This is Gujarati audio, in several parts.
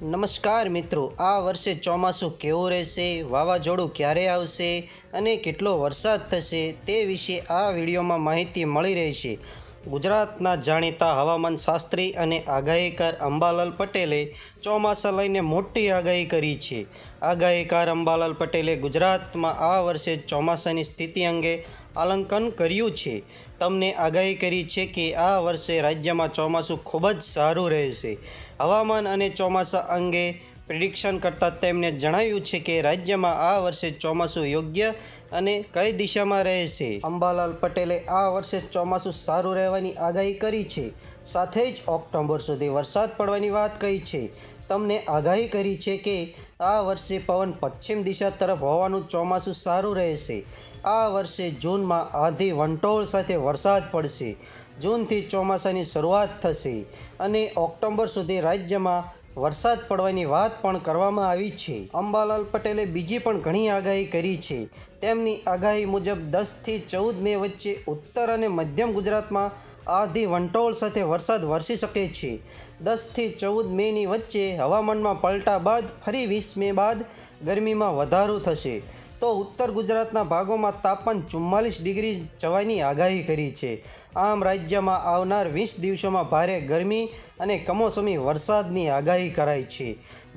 નમસ્કાર મિત્રો, આ વર્ષે ચોમાસું કેવું રહેશે, વાવાઝોડું ક્યારે આવશે અને કેટલો વરસાદ થશે તે વિશે આ વિડીયોમાં માહિતી મળી રહેશે. ગુજરાતના જાણીતા હવામાન શાસ્ત્રી અને આગાહીકાર અંબાલાલ પટેલે ચોમાસા લઈને મોટી આગાહી કરી છે. આગાહીકાર અંબાલાલ પટેલે ગુજરાતમાં આ વર્ષે ચોમાસાની સ્થિતિ અંગે આલંકન કર્યું છે. તમને આગાહી કરી છે કે આ વર્ષે રાજ્યમાં ચોમાસું ખૂબ જ સારું રહેશે. હવામાન અને ચોમાસા અંગે પ્રિડિક્શન કરતાં તેમણે જણાવ્યું છે કે રાજ્યમાં આ વર્ષે ચોમાસું યોગ્ય અને કઈ દિશામાં રહેશે? અંબાલાલ પટેલે આ વર્ષે ચોમાસું સારું રહેવાની આગાહી કરી છે. સાથે જ ઓક્ટોબર સુધી વરસાદ પડવાની વાત કહી છે. તમને આગાહી કરી છે કે આ વર્ષે પવન પશ્ચિમ દિશા તરફ હોવાનું ચોમાસું સારું રહેશે. આ વર્ષે જૂનમાં આધી વંટોળ સાથે વરસાદ પડશે. જૂનથી ચોમાસાની શરૂઆત થશે અને ઓક્ટોબર સુધી રાજ્યમાં વરસાદ પડવાની વાત પણ કરવામાં આવી છે. અંબાલાલ પટેલે બીજી પણ ઘણી આગાહી કરી છે. તેમની આગાહી મુજબ દસથી ચૌદ મે વચ્ચે ઉત્તર અને મધ્યમ ગુજરાતમાં આધી વંટોળ સાથે વરસાદ વરસી શકે છે. દસથી ચૌદ મેની વચ્ચે હવામાનમાં પલટા બાદ ફરી વીસ મે બાદ ગરમીમાં વધારો થશે. તો ઉત્તર ગુજરાતના ભાગોમાં તાપમાન ચુમ્માલીસ ડિગ્રી જવાની આગાહી કરી છે. આમ રાજ્યમાં આવનાર વીસ દિવસોમાં ભારે ગરમી અને કમોસમી વરસાદની આગાહી કરાઈ છે.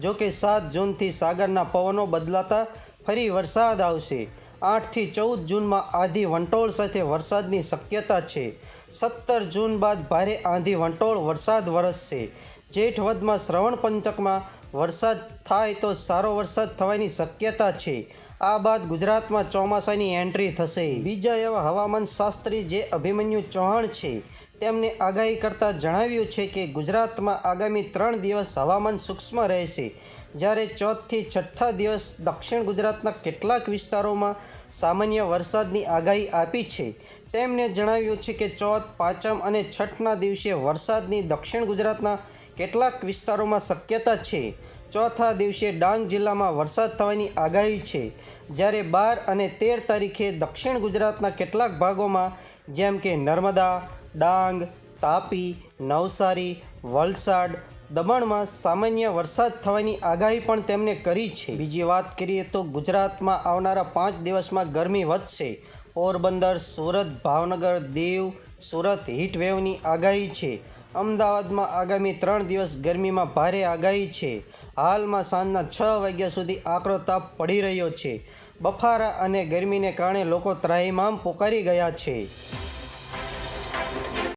જોકે સાત જૂનથી સાગરના પવનો બદલાતા ફરી વરસાદ આવશે. આઠથી ચૌદ જૂનમાં આધી વંટોળ સાથે વરસાદની શક્યતા છે. સત્તર જૂન બાદ ભારે આંધી વંટોળ વરસાદ વરસશે. જેઠ વધમાં શ્રવણ પંચકમાં વરસાદ થાય તો સારો વરસાદ થવાની શક્યતા છે. આ બાદ ગુજરાતમાં ચોમાસાની એન્ટ્રી થશે. બીજા એવા હવામાન શાસ્ત્રી જે અભિમન્યુ ચૌહાણ છે, તેમને આગાહી કરતાં જણાવ્યું છે કે ગુજરાતમાં આગામી ત્રણ દિવસ હવામાન સૂક્ષ્મ રહેશે. જ્યારે ચોથથી છઠ્ઠા દિવસ દક્ષિણ ગુજરાતના કેટલાક વિસ્તારોમાં સામાન્ય વરસાદની આગાહી આપી છે. તેમણે જણાવ્યું છે કે ચોથ, પાંચમ અને છઠ્ઠના દિવસે વરસાદની દક્ષિણ ગુજરાતના કેટલાક વિસ્તારોમાં શક્યતા છે. ચોથા દિવસે ડાંગ જિલ્લામાં વરસાદ થવાની આગાહી છે. જ્યારે બાર અને તેર તારીખે દક્ષિણ ગુજરાતના કેટલાક ભાગોમાં, જેમ કે નર્મદા, ડાંગ, તાપી, નવસારી, વલસાડ, દમણમાં સામાન્ય વરસાદ થવાની આગાહી પણ તેમણે કરી છે. બીજી વાત કરીએ તો ગુજરાતમાં આવનારા પાંચ દિવસમાં ગરમી વધશે. પોરબંદર, સુરત, ભાવનગર, દીવ, સુરત હીટવેવની આગાહી છે. અમદાવાદમાં આગામી ત્રણ દિવસ ગરમીમાં ભારે આગાહી છે. હાલમાં સાંજના છ વાગ્યા સુધી આકરો તાપ પડી રહ્યો છે. બફારા અને ગરમીને કારણે લોકો ત્રાહિમામ પોકારી ગયા છે.